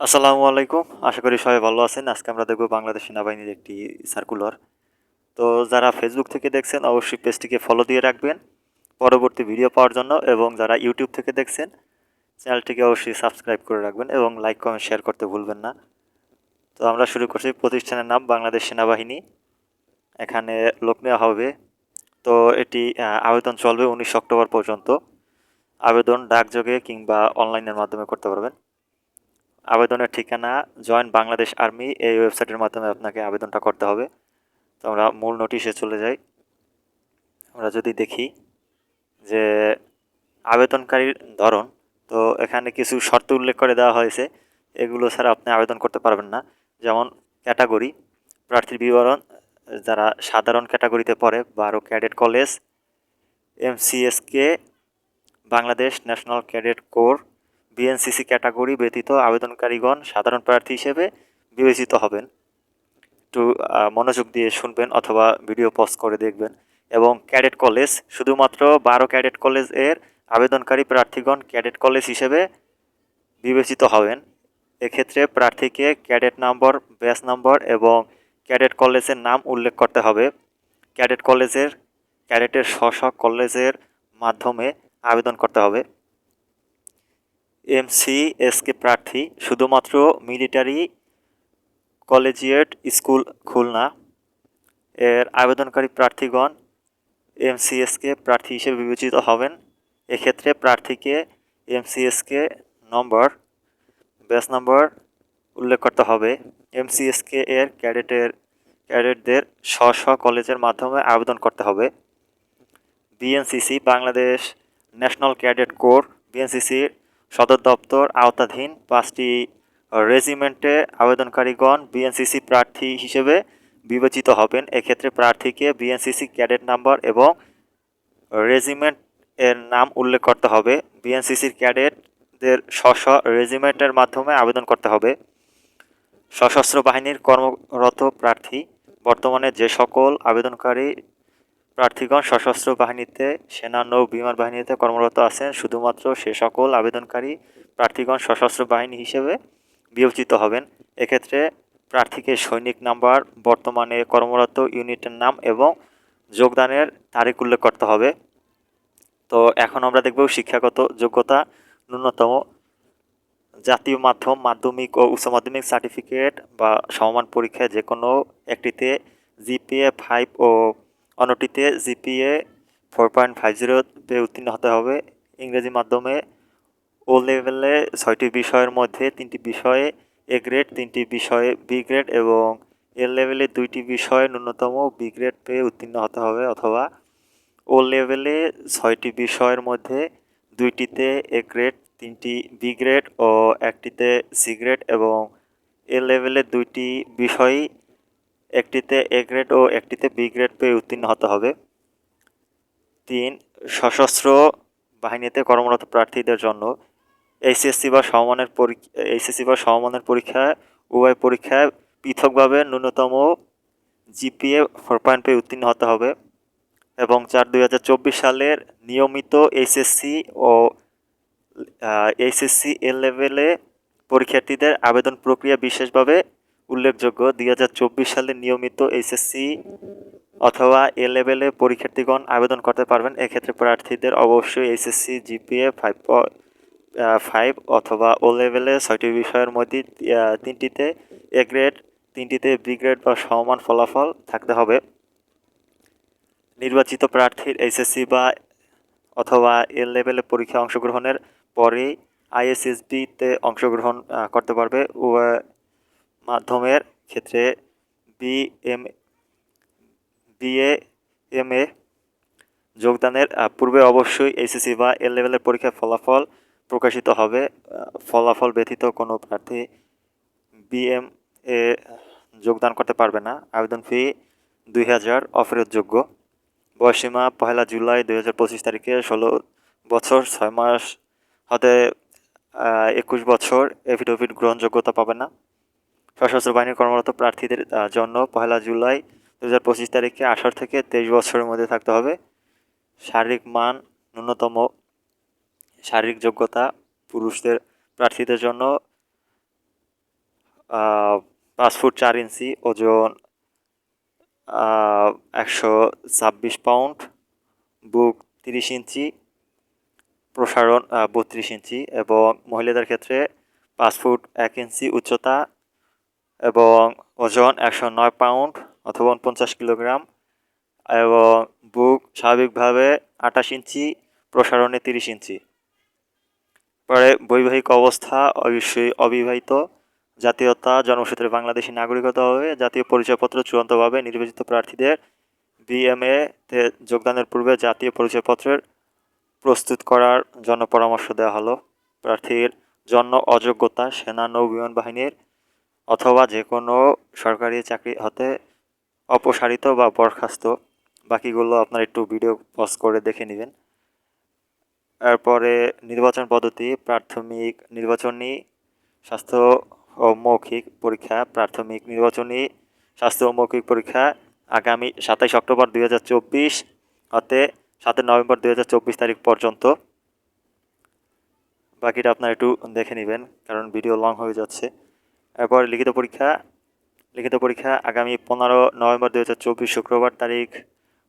আসসালামু আলাইকুম। আশা করি সবাই ভালো আছেন। আজকে আমরা দেখব বাংলাদেশ সেনাবাহিনীর একটি সার্কুলার তো যারা ফেসবুক থেকে দেখছেন, অবশ্যই পেজটিকে ফলো দিয়ে রাখবেন পরবর্তী ভিডিও পাওয়ার জন্য এবং যারা ইউটিউব থেকে দেখছেন চ্যানেলটিকে অবশ্যই সাবস্ক্রাইব করে রাখবেন এবং লাইক কমেন্ট শেয়ার করতে ভুলবেন না। তো আমরা শুরু করছি। প্রতিষ্ঠানের নাম বাংলাদেশ সেনাবাহিনী। এখানে লোক নেওয়া হবে। তো এটি আবেদন চলবে উনিশ অক্টোবর পর্যন্ত। আবেদন ডাকযোগে কিংবা অনলাইনের মাধ্যমে করতে পারবেন। আবেদনের ঠিকানা জয়েন বাংলাদেশ আর্মি এই ওয়েবসাইটের মাধ্যমে আপনাকে আবেদনটা করতে হবে। তো আমরা মূল নোটিশে চলে যাই। আমরা যদি দেখি যে আবেদনকারীর ধরন, তো এখানে কিছু শর্ত উল্লেখ করে দেওয়া হয়েছে। এগুলো ছাড়া আপনি আবেদন করতে পারবেন না। যেমন ক্যাটাগরি, প্রার্থীর বিবরণ, যারা সাধারণ ক্যাটাগরিতে পড়ে, বারো cadet college MCSK Bangladesh national cadet corps BNCC category ব্যতীত আবেদনকারীগণ সাধারণ প্রার্থী হিসেবে বিবেচিত হবেন। একটু মনোযোগ দিয়ে শুনবেন অথবা ভিডিও পজ করে দেখবেন। এবং ক্যাডেট কলেজ, শুধুমাত্র বারো ক্যাডেট কলেজের আবেদনকারী প্রার্থীগণ ক্যাডেট কলেজ হিসেবে বিবেচিত হবেন। এক্ষেত্রে প্রার্থীকে ক্যাডেট নম্বর, ব্যাচ নম্বর এবং ক্যাডেট কলেজের নাম উল্লেখ করতে হবে। ক্যাডেট কলেজের, ক্যাডেটের স্ব কলেজের মাধ্যমে আবেদন করতে হবে। এমসিএসকে প্রার্থী শুধুমাত্র মিলিটারি কলেজিয়েট স্কুল খুলনা। এর আবেদনকারী প্রার্থীগণ এমসিএসকে প্রার্থী হিসেবে বিবেচিত হবেন। এক্ষেত্রে প্রার্থীকে এমসিএসকে নম্বর, ব্যাচ নম্বর উল্লেখ করতে হবে। এমসিএসকে এর ক্যাডেটের, ক্যাডেটদের স্ব স্ব কলেজের মাধ্যমে আবেদন করতে হবে। BNCC, Bangladesh national cadet corps বিএনসিসির সদর দপ্তর আওতাধীন পাঁচটি রেজিমেন্টে আবেদনকারীগণ বিএনসিসি প্রার্থী হিসেবে বিবেচিত হবেন। এক্ষেত্রে প্রার্থীকে বিএনসিসি ক্যাডেট নাম্বার এবং রেজিমেন্ট এর নাম উল্লেখ করতে হবে। বিএনসিসির ক্যাডেটদের স্ব রেজিমেন্টের মাধ্যমে আবেদন করতে হবে। সশস্ত্র বাহিনীর কর্মরত প্রার্থী। বর্তমানে যে সকল আবেদনকারী প্রার্থীগণ সশস্ত্র বাহিনীতে, সেনা, নৌ, বিমান বাহিনীতে কর্মরত আছেন। শুধুমাত্র সে সকল আবেদনকারী প্রার্থীগণ সশস্ত্র বাহিনী হিসেবে বিবেচিত হবেন। এক্ষেত্রে প্রার্থীকে সৈনিক নাম্বার, বর্তমানে কর্মরত ইউনিটের নাম এবং যোগদানের তারিখ উল্লেখ করতে হবে। তো এখন আমরা দেখব শিক্ষাগত যোগ্যতা, ন্যূনতম জাতীয় মাধ্যম, মাধ্যমিক ও উচ্চ মাধ্যমিক সার্টিফিকেট বা সমমান পরীক্ষায় যে কোনো একটিতে জিপিএ, ফাইভ ও অন্যটিতে জিপিএ ফোর পয়েন্ট ফাইভ জিরোতে উত্তীর্ণ হতে হবে। ইংরেজি মাধ্যমে ও লেভেলে ছয়টি বিষয়ের মধ্যে তিনটি বিষয়ে এ গ্রেড তিনটি বিষয়ে বি গ্রেড এবং এ লেভেলে দুইটি বিষয়ে ন্যূনতম বি গ্রেড পেয়ে উত্তীর্ণ হতে হবে অথবা ও লেভেলে ছয়টি বিষয়ের মধ্যে দুইটিতে এ গ্রেড তিনটি বি গ্রেড ও একটিতে সি গ্রেড এবং এ লেভেলে দুইটি বিষয়ই একটিতে এ গ্রেড ও একটিতে বি গ্রেড পেয়ে উত্তীর্ণ হতে হবে। তিন, সশস্ত্র বাহিনীতে কর্মরত প্রার্থীদের জন্য এইচএসসি বা সমমানের পরীক্ষা এইচএসসি বা সমমানের পরীক্ষায়, উভয় পরীক্ষায় পৃথকভাবে ন্যূনতম জিপিএ ফোর পয়েন্ট পেয়ে উত্তীর্ণ হতে হবে এবং চার, দুই হাজার চব্বিশ সালের নিয়মিত এইচএসসি ও এইচএসসি এল লেভেলে পরীক্ষার্থীদের আবেদন প্রক্রিয়া বিশেষভাবে উল্লেখযোগ্য, দুই হাজার চব্বিশ সালে নিয়মিত এইচএসসি অথবা এ লেভেলে পরীক্ষার্থীগণ আবেদন করতে পারবেন। এক্ষেত্রে প্রার্থীদের অবশ্যই এইচএসসি জিপিএ, ফাইভ ফাইভ অথবা ও লেভেলে ছয়টি বিষয়ের মধ্যে তিনটিতে এ গ্রেড, তিনটিতে বি গ্রেড বা সমান ফলাফল থাকতে হবে। নির্বাচিত প্রার্থীর এইচএসসি বা অথবা এল লেভেলে পরীক্ষায় অংশগ্রহণের পরেই আইএসএসবিতে অংশগ্রহণ করতে পারবে। মাধ্যমের ক্ষেত্রে B M BA M A যোগদানের পূর্বে অবশ্যই এইচএসসি বা এল লেভেলের পরীক্ষার ফলাফল প্রকাশিত হবে। ফলাফল ব্যতীত কোনো প্রার্থী বিএম এ যোগদান করতে পারবে না। আবেদন ফি দুই হাজার, অফেরতযোগ্য। বয়সীমা পহেলা জুলাই দুই হাজার পঁচিশ তারিখে ষোলো বছর, ছয় মাস হতে একুশ বছর। এফিডেভিট গ্রহণযোগ্যতা পাবে না। সশস্ত্র বাহিনীর কর্মরত প্রার্থীদের জন্য পহেলা জুলাই দু হাজার পঁচিশ তারিখে আঠারো থেকে তেইশ বছরের মধ্যে থাকতে হবে। শারীরিক মান ন্যূনতম, শারীরিক যোগ্যতা পুরুষদের প্রার্থীদের জন্য পাঁচ ফুট চার ইঞ্চি ওজন একশো ছাব্বিশ পাউন্ড, বুক তিরিশ ইঞ্চি, প্রসারণ বত্রিশ ইঞ্চি এবং মহিলাদের ক্ষেত্রে পাঁচ ফুট এক ইঞ্চি উচ্চতা এবং ওজন একশো নয় পাউন্ড অথবা পঞ্চাশ কিলোগ্রাম এবং বুক স্বাভাবিকভাবে আঠাশ ইঞ্চি, প্রসারণে তিরিশ ইঞ্চি। পরে বৈবাহিক অবস্থা অবশ্যই অবিবাহিত, জাতীয়তা, জন্মসূত্রে বাংলাদেশি নাগরিকতা হবে, জাতীয় পরিচয়পত্র চূড়ান্তভাবে নির্বাচিত প্রার্থীদের বিএমএ তে যোগদানের পূর্বে জাতীয় পরিচয়পত্রের প্রস্তুত করার জন্য পরামর্শ দেওয়া হলো। প্রার্থীর জন্য অযোগ্যতা, সেনা নৌ বিমান বাহিনীর অথবা যে কোনো সরকারি চাকরি হতে অপসারিত বা বরখাস্ত। বাকিগুলো আপনার একটু ভিডিও পজ করে দেখে নেবেন। এরপরে নির্বাচন পদ্ধতি, প্রাথমিক নির্বাচনী স্বাস্থ্য ও মৌখিক পরীক্ষা, প্রাথমিক নির্বাচনী স্বাস্থ্য ও মৌখিক পরীক্ষা আগামী সাতাইশ অক্টোবর দুই হাজার চব্বিশ হতে সাতই নভেম্বর দুই হাজার চব্বিশ তারিখ পর্যন্ত। বাকিটা আপনারা একটু দেখে নেবেন, কারণ ভিডিও লং হয়ে যাচ্ছে। এরপর লিখিত পরীক্ষা লিখিত পরীক্ষা আগামী পনেরো নভেম্বর দুই হাজার চব্বিশ শুক্রবার তারিখ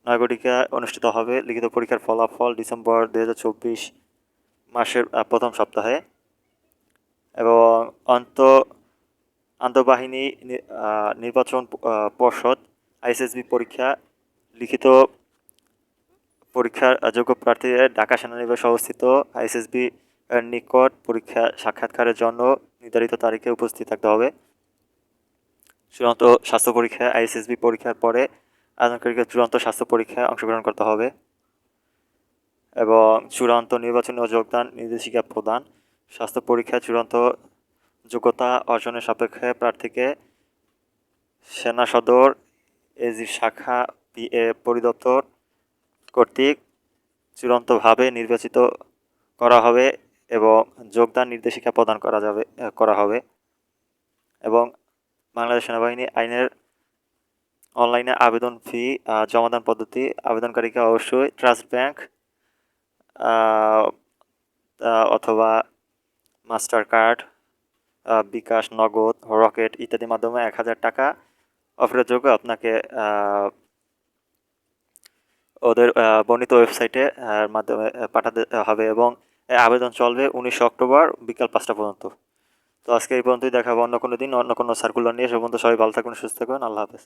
নয় ঘটিকা অনুষ্ঠিত হবে। লিখিত পরীক্ষার ফলাফল ডিসেম্বর দুই হাজার চব্বিশ মাসের প্রথম সপ্তাহে। এবং অন্ত, আন্তঃবাহিনী নির্বাচন পর্ষদ, আইএসএসবি পরীক্ষা, লিখিত পরীক্ষার যোগ্য প্রার্থীদের ঢাকা সেনানিবাসে অবস্থিত আইএসএসবি নিকট পরীক্ষা সাক্ষাৎকারের জন্য নির্ধারিত তারিখে উপস্থিত থাকতে হবে। চূড়ান্ত স্বাস্থ্য পরীক্ষা, আইএসএসবি পরীক্ষার পরে আবেদনকারীকে চূড়ান্ত স্বাস্থ্য পরীক্ষায় অংশগ্রহণ করতে হবে এবং চূড়ান্ত নির্বাচনী যোগদান, নির্দেশিকা প্রদান, স্বাস্থ্য পরীক্ষায় চূড়ান্ত যোগ্যতা অর্জনের সাপেক্ষে প্রার্থীকে সেনা সদর এজি শাখা, পিএ পরিদপ্তর কর্তৃক চূড়ান্তভাবে নির্বাচিত করা হবে। এবং যোগদান নির্দেশিকা প্রদান করা যাবে করা হবে। এবং বাংলাদেশ সেনাবাহিনী আইনের অনলাইনে আবেদন ফি জমাদান পদ্ধতি, আবেদনকারীকে অবশ্যই ট্রাস্ট ব্যাংক অথবা Mastercard bKash, Nagad, rocket ইত্যাদির মাধ্যমে এক হাজার টাকা অফারের আপনাকে ওদের বর্ণিত ওয়েবসাইটে মাধ্যমে পাঠাতে হবে এবং আবেদন চলবে উনিশে অক্টোবর বিকাল পাঁচটা পর্যন্ত। তো আজকে এই পর্যন্তই, দেখাবো অন্য কোনো দিন, অন্য কোনো সার্কুলার নিয়ে। সে পর্যন্ত সবাই ভালো থাকুন, সুস্থ থাকুন, আল্লাহ হাফেজ।